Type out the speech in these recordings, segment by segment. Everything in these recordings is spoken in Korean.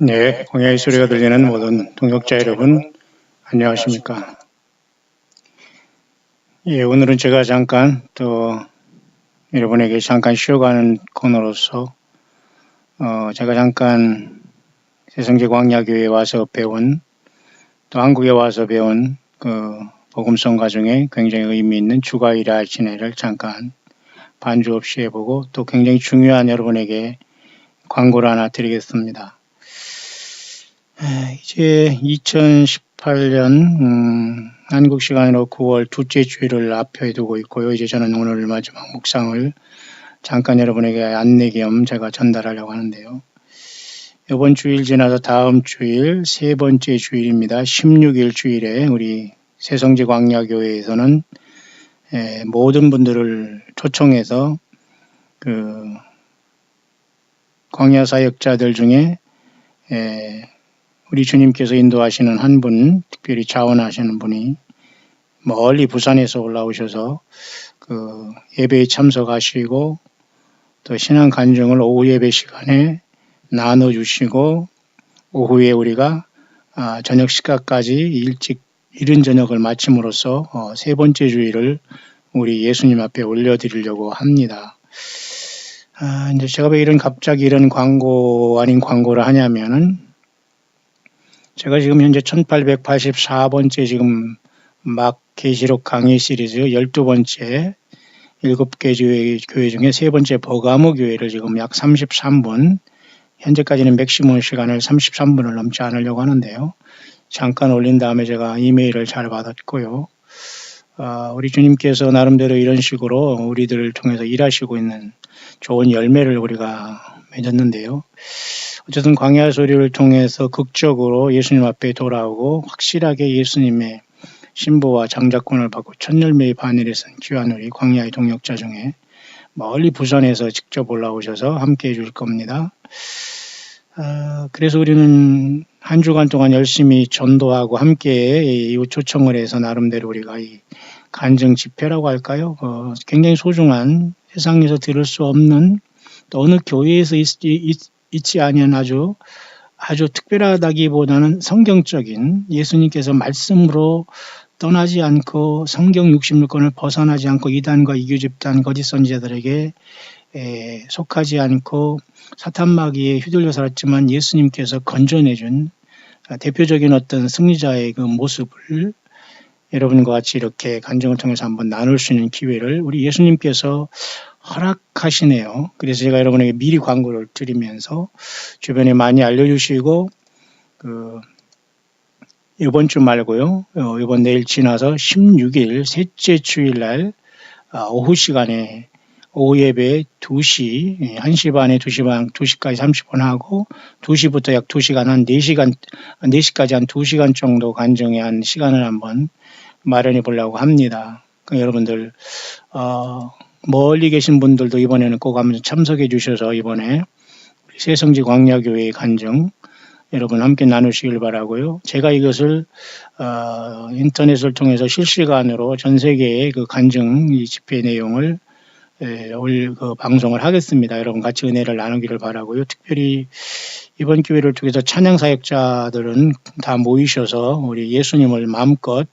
네, 공야의 소리가 들리는 모든 동역자 여러분, 안녕하십니까. 예, 오늘은 제가 잠깐 또 여러분에게 잠깐 쉬어가는 코너로서 어, 제가 잠깐 세성제 광야교회에 와서 배운 또 한국에 와서 배운 그 복음성 과정에 굉장히 의미 있는 주가일화 진해를 잠깐 반주 없이 해보고 또 굉장히 중요한 여러분에게 광고를 하나 드리겠습니다. 이제 2018년 음, 한국 시간으로 9월 둘째 주일을 앞에 두고 있고요. 이제 저는 오늘 마지막 묵상을 잠깐 여러분에게 안내 겸 제가 전달하려고 하는데요. 이번 주일 지나서 다음 주일 세 번째 주일입니다. 16일 주일에 우리 세성지 광야교회에서는 모든 분들을 초청해서 그 광야 사역자들 중에 우리 주님께서 인도하시는 한 분, 특별히 자원하시는 분이 멀리 부산에서 올라오셔서 그 예배에 참석하시고 또 신앙 간증을 오후 예배 시간에 나눠 주시고 오후에 우리가 아, 저녁 시간까지 일찍 이른 저녁을 마침으로써 어, 세 번째 주일을 우리 예수님 앞에 올려드리려고 합니다. 아, 이제 제가 왜 이런 갑자기 이런 광고 아닌 광고를 하냐면은 제가 지금 현재 1884번째 지금 막 계시록 강의 시리즈 12번째 7개 교회, 교회 중에 세 번째 버가모 교회를 지금 약 33분 현재까지는 맥시멈 시간을 33분을 넘지 않으려고 하는데요. 잠깐 올린 다음에 제가 이메일을 잘 받았고요. 어, 우리 주님께서 나름대로 이런 식으로 우리들을 통해서 일하시고 있는 좋은 열매를 우리가 맺었는데요. 어쨌든 광야 소리를 통해서 극적으로 예수님 앞에 돌아오고 확실하게 예수님의 신보와 장자권을 받고 첫 열매의 바늘에 선 귀한 우리 광야의 동역자 중에 멀리 부산에서 직접 올라오셔서 함께 해줄 겁니다. 어, 그래서 우리는 한 주간 동안 열심히 전도하고 함께 이 초청을 해서 나름대로 우리가 이 간증 집회라고 할까요? 어, 굉장히 소중한 세상에서 들을 수 없는 또 어느 교회에서 있지 아니한 아주 아주 특별하다기보다는 성경적인 예수님께서 말씀으로 떠나지 않고 성경 66권을 벗어나지 않고 이단과 이교 집단 거짓 선지자들에게 에, 속하지 않고 사탄 마귀에 휘둘려 살았지만 예수님께서 건져내준 대표적인 어떤 승리자의 그 모습을 여러분과 같이 이렇게 간증을 통해서 한번 나눌 수 있는 기회를 우리 예수님께서 허락하시네요. 그래서 제가 여러분에게 미리 광고를 드리면서 주변에 많이 알려주시고 그 이번 주 말고요. 어, 이번 내일 지나서 16일 셋째 주일날 아, 오후 시간에 오후 예배 2시, 1시 반에 2시 반, 2시까지 30분 하고 2시부터 약 2시간 한 4시간, 4시까지 한 2시간 정도 간정의 한 시간을 한번 마련해 보려고 합니다. 그 여러분들 어, 멀리 계신 분들도 이번에는 꼭 한번 참석해 주셔서 이번에 세성지 광야교회의 간증 여러분 함께 나누시길 바라고요. 제가 이것을 어, 인터넷을 통해서 실시간으로 전 세계의 그 간증 이 집회 내용을 예, 올 그 방송을 하겠습니다. 여러분 같이 은혜를 나누기를 바라고요. 특별히 이번 기회를 통해서 찬양 사역자들은 다 모이셔서 우리 예수님을 마음껏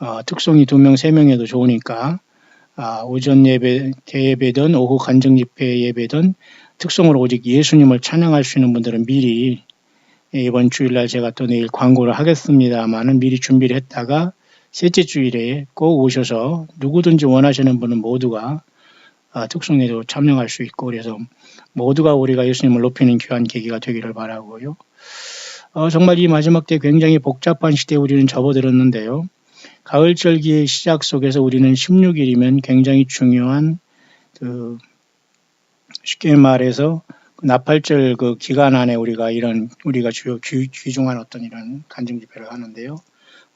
어, 특송이 두 명, 세 명에도 좋으니까 아, 오전 예배, 대예배든 오후 간증 집회 예배든 특성으로 오직 예수님을 찬양할 수 있는 분들은 미리 이번 주일날 제가 또 내일 광고를 하겠습니다만은 미리 준비를 했다가 셋째 주일에 꼭 오셔서 누구든지 원하시는 분은 모두가 아, 특성에도 참여할 수 있고 그래서 모두가 우리가 예수님을 높이는 귀한 계기가 되기를 바라고요. 어, 정말 이 마지막 때 굉장히 복잡한 시대에 우리는 접어들었는데요. 가을절기의 시작 속에서 우리는 16일이면 굉장히 중요한 그 쉽게 말해서 그 나팔절 그 기간 안에 우리가 이런 우리가 주요 귀, 중한 어떤 이런 간증 집회를 하는데요.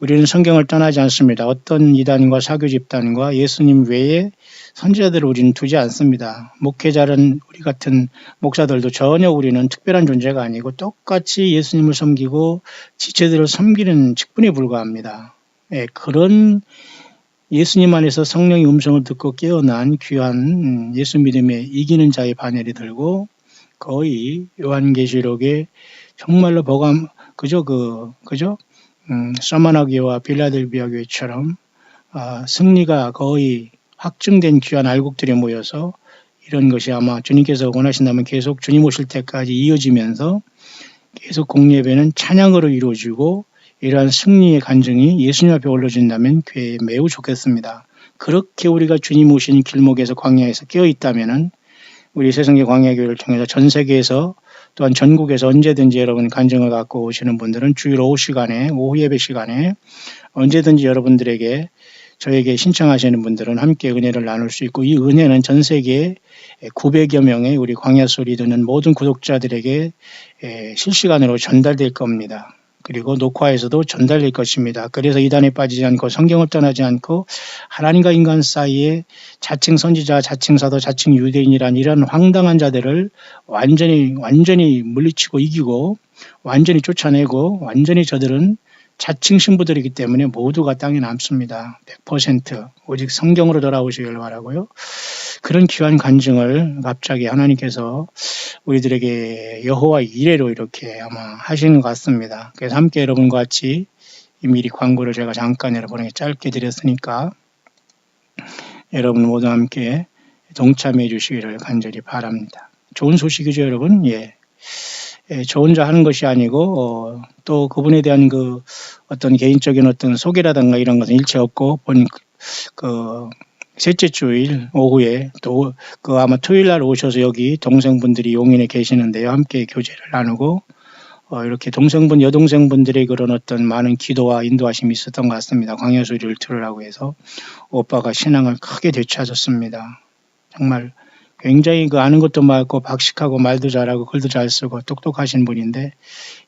우리는 성경을 떠나지 않습니다. 어떤 이단과 사교 집단과 예수님 외에 선지자들을 우리는 두지 않습니다. 목회자는 우리 같은 목사들도 전혀 우리는 특별한 존재가 아니고 똑같이 예수님을 섬기고 지체들을 섬기는 직분에 불과합니다. 예, 그런 예수님 안에서 성령의 음성을 듣고 깨어난 귀한 음, 예수 믿음에 이기는 자의 바늘이 들고 거의 요한계시록의 정말로 버감 그죠? 그 그죠? 음, 서머나교와 빌라델비아 교회처럼 아, 승리가 거의 확증된 귀한 알곡들이 모여서 이런 것이 아마 주님께서 원하신다면 계속 주님 오실 때까지 이어지면서 계속 공예배는 찬양으로 이루어지고 이러한 승리의 간증이 예수님 앞에 올려진다면 교회에 매우 좋겠습니다. 그렇게 우리가 주님 오신 길목에서 광야에서 깨어 있다면은 우리 세상의 광야교회를 통해서 전 세계에서 또한 전국에서 언제든지 여러분 간증을 갖고 오시는 분들은 주일 오후 시간에 오후 예배 시간에 언제든지 여러분들에게 저에게 신청하시는 분들은 함께 은혜를 나눌 수 있고 이 은혜는 전 세계 900여 명의 우리 광야 소리 듣는 모든 구독자들에게 에, 실시간으로 전달될 겁니다. 그리고 녹화에서도 전달될 것입니다. 그래서 이단에 빠지지 않고 성경을 떠나지 않고 하나님과 인간 사이에 자칭 선지자, 자칭 사도, 자칭 유대인이란 이런 황당한 자들을 완전히 완전히 물리치고 이기고 완전히 쫓아내고 완전히 저들은 자칭 신부들이기 때문에 모두가 땅에 남습니다. 100% 오직 성경으로 돌아오시길 바라고요. 그런 귀한 간증을 갑자기 하나님께서 우리들에게 여호와 이래로 이렇게 아마 하시는 것 같습니다. 그래서 함께 여러분과 같이 미리 광고를 제가 잠깐 여러분에게 짧게 드렸으니까 여러분 모두 함께 동참해 주시기를 간절히 바랍니다. 좋은 소식이죠, 여러분. 예. 예, 저 혼자 하는 것이 아니고 어, 또 그분에 대한 그 어떤 개인적인 어떤 소개라든가 이런 것은 일체 없고 본그 셋째 주일 오후에 또 그 아마 토요일 날 오셔서 여기 동생분들이 용인에 계시는데요. 함께 교제를 나누고 어, 이렇게 동생분 여동생분들의 그런 어떤 많은 기도와 인도하심이 있었던 것 같습니다. 광야소리를 들으라고 해서 오빠가 신앙을 크게 되찾았습니다. 정말 굉장히 그 아는 것도 많고 박식하고 말도 잘하고 글도 잘 쓰고 똑똑하신 분인데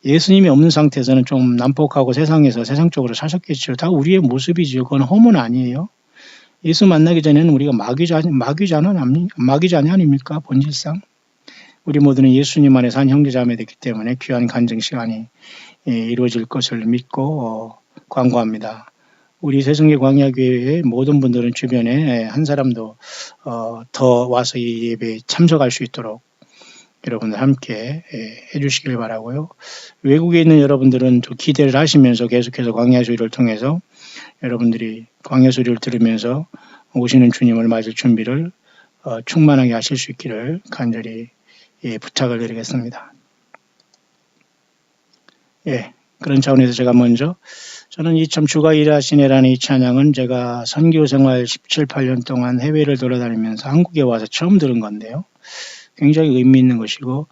예수님이 없는 상태에서는 좀 난폭하고 세상에서 세상적으로 사셨겠죠. 다 우리의 모습이죠. 그건 허문 아니에요. 예수 만나기 전에는 우리가 마귀자, 마귀자는 아니, 마귀자녀 아닙니까? 본질상. 우리 모두는 예수님 안에 산 형제자매 됐기 때문에 귀한 간증 시간이 예, 이루어질 것을 믿고 어, 광고합니다. 우리 세성의 광야교회의 모든 분들은 주변에 한 사람도 어, 더 와서 이 예배에 참석할 수 있도록 여러분들 함께 예, 해주시길 바라고요. 외국에 있는 여러분들은 또 기대를 하시면서 계속해서 광야 소리를 통해서 여러분들이 광야 소리를 들으면서 오시는 주님을 맞을 준비를 어, 충만하게 하실 수 있기를 간절히 예, 부탁을 드리겠습니다. 예, 그런 차원에서 제가 먼저 저는 이참 주가 일하시네라는 이 찬양은 제가 선교 생활 17, 8년 동안 해외를 돌아다니면서 한국에 와서 처음 들은 건데요. 굉장히 의미 있는 것이고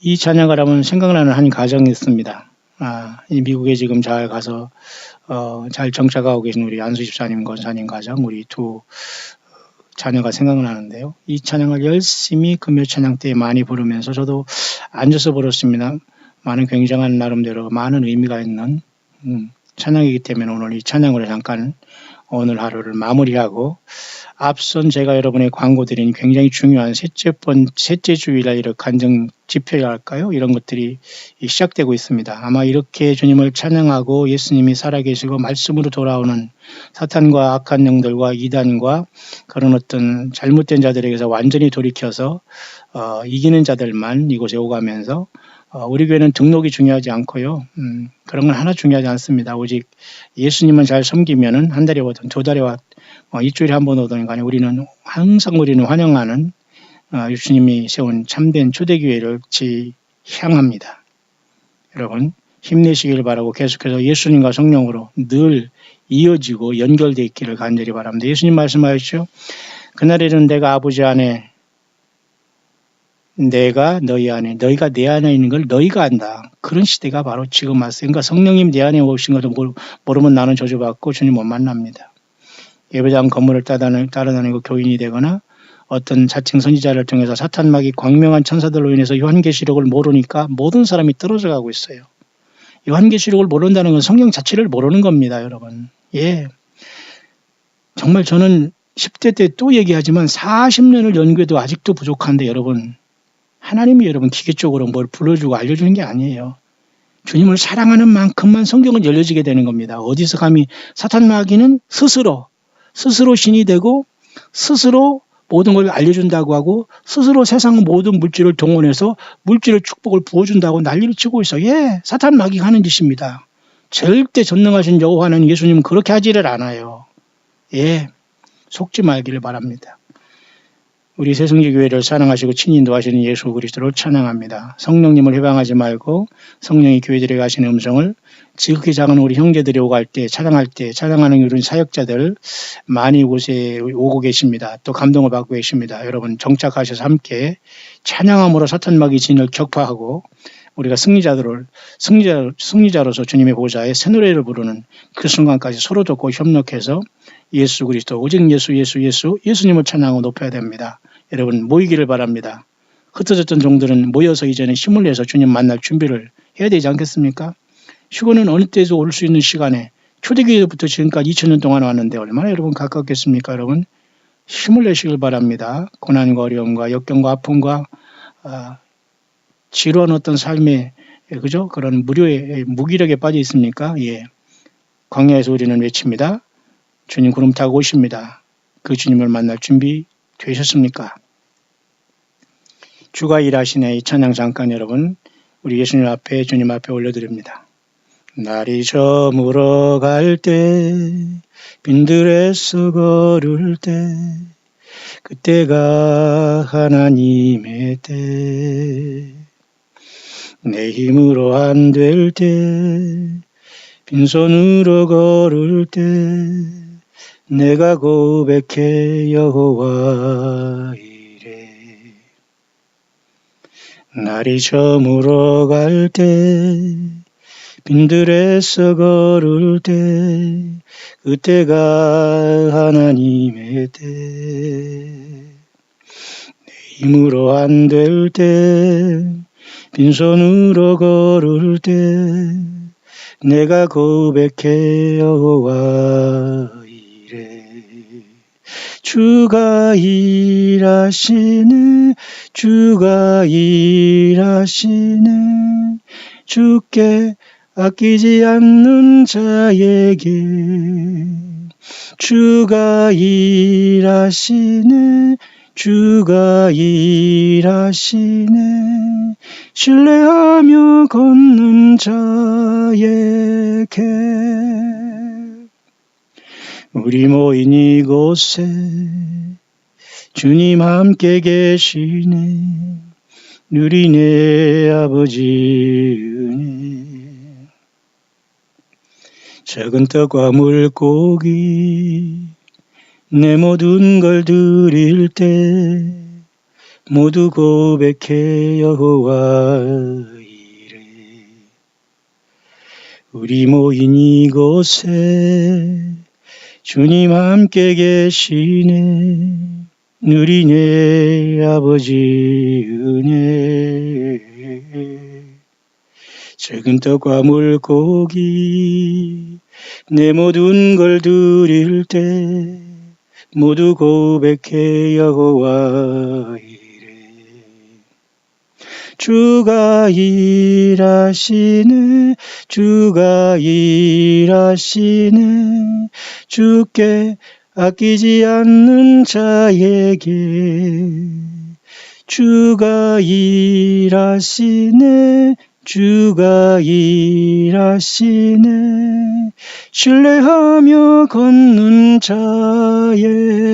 이 찬양을 하면 생각나는 한 가정이 있습니다. 아, 이 미국에 지금 잘 가서 어, 잘 정착하고 계신 우리 안수 집사님, 권사님 가정, 우리 두 자녀가 생각나는데요. 이 찬양을 열심히 금요 찬양 때 많이 부르면서 저도 앉아서 부르습니다. 많은 굉장한 나름대로 많은 의미가 있는 음, 찬양이기 때문에 오늘 이 찬양으로 잠깐 오늘 하루를 마무리하고 앞선 제가 여러분의 광고 드린 굉장히 중요한 셋째 번, 셋째 주일날 이렇게 간증 집회랄까요? 이런 것들이 시작되고 있습니다. 아마 이렇게 주님을 찬양하고 예수님이 살아계시고 말씀으로 돌아오는 사탄과 악한 영들과 이단과 그런 어떤 잘못된 자들에게서 완전히 돌이켜서 어, 이기는 자들만 이곳에 오가면서 어, 우리 교회는 등록이 중요하지 않고요. 음, 그런 건 하나 중요하지 않습니다. 오직 예수님을 잘 섬기면은 한 달에 오든 두 달에 와 어, 일주일에 한 번 오든 간에 우리는 항상 우리는 환영하는 어, 예수님이 세운 참된 초대교회를 지향합니다. 여러분 힘내시길 바라고 계속해서 예수님과 성령으로 늘 이어지고 연결되어 있기를 간절히 바랍니다. 예수님 말씀하셨죠. 그날에는 내가 아버지 안에 내가 너희 안에, 너희가 내 안에 있는 걸 너희가 안다. 그런 시대가 바로 지금 왔어요. 그러니까 성령님 내 안에 오신 것도 모르면 나는 저주받고 주님 못 만납니다. 예배당 건물을 따라다니고 교인이 되거나 어떤 자칭 선지자를 통해서 사탄막이 광명한 천사들로 인해서 요한계시록을 모르니까 모든 사람이 떨어져 가고 있어요. 요한계시록을 모른다는 건 성경 자체를 모르는 겁니다, 여러분. 예. 정말 저는 10대 때 또 얘기하지만 40년을 연구해도 아직도 부족한데 여러분 하나님이 여러분 기계적으로 뭘 불러주고 알려주는 게 아니에요. 주님을 사랑하는 만큼만 성경은 열려지게 되는 겁니다. 어디서 감히 사탄 마귀는 스스로 스스로 신이 되고 스스로 모든 걸 알려준다고 하고 스스로 세상 모든 물질을 동원해서 물질의 축복을 부어준다고 난리를 치고 있어. 예, 사탄 마귀가 하는 짓입니다. 절대 전능하신 여호와는 예수님은 그렇게 하지를 않아요. 예, 속지 말기를 바랍니다. 우리 새성지 교회를 사랑하시고 친인도하시는 예수 그리스도를 찬양합니다. 성령님을 해방하지 말고 성령이 교회들에 가시는 음성을 지극히 작은 우리 형제들이 오갈 때 찬양할 때 찬양하는 우리 사역자들 많이 곳에 오고 계십니다. 또 감동을 받고 계십니다. 여러분 정착하셔서 함께 찬양함으로 사탄 마귀 진을 격파하고 우리가 승리자들을 승리자 승리자로서 주님의 보좌에 새 노래를 부르는 그 순간까지 서로 돕고 협력해서 예수 그리스도 오직 예수 예수 예수 예수님을 찬양하고 높여야 됩니다. 여러분 모이기를 바랍니다. 흩어졌던 종들은 모여서 이제는 힘을 내서 주님 만날 준비를 해야 되지 않겠습니까? 휴거는 어느 때도 올수 있는 시간에 초대기부터 지금까지 2000년 동안 왔는데 얼마나 여러분 가깝겠습니까, 여러분? 힘을 내시길 바랍니다. 고난과 어려움과 역경과 아픔과 아, 지루한 어떤 삶의 예, 그죠? 그런 무료의 무기력에 빠져 있습니까? 예. 광야에서 우리는 외칩니다. 주님 구름 타고 오십니다. 그 주님을 만날 준비 되셨습니까? 주가 일하시네 이 찬양 잠깐 여러분 우리 예수님 앞에 주님 앞에 올려드립니다. 날이 저물어 갈 때 빈들에서 걸을 때 그때가 하나님의 때 내 힘으로 안 될 때 빈손으로 걸을 때 내가 고백해 여호와 이래. 날이 저물어 갈 때 빈들에서 걸을 때 그때가 하나님의 때. 내 힘으로 안 될 때 빈손으로 걸을 때 내가 고백해 여호와 이래. 주가 일하시네 주가 일하시네. 주께 아끼지 않는 자에게 주가 일하시네 주가 일하시네. 신뢰하며 걷는 자에게 우리 모인 이곳에 주님 함께 계시네. 누리네 아버지 은혜. 작은 떡과 물고기 내 모든 걸 드릴 때 모두 고백해 여호와 이래 우리 모인 이곳에 주님 함께 계시네. 누리네 아버지 은혜. 작은 떡과 물고기 내 모든 걸 드릴 때 모두 고백해 여호와 이래 주가 일하시네 주가 일하시네 주께 아끼지 않는 자에게 주가 일하시네 주가 일하시네. 신뢰하며 걷는 자에게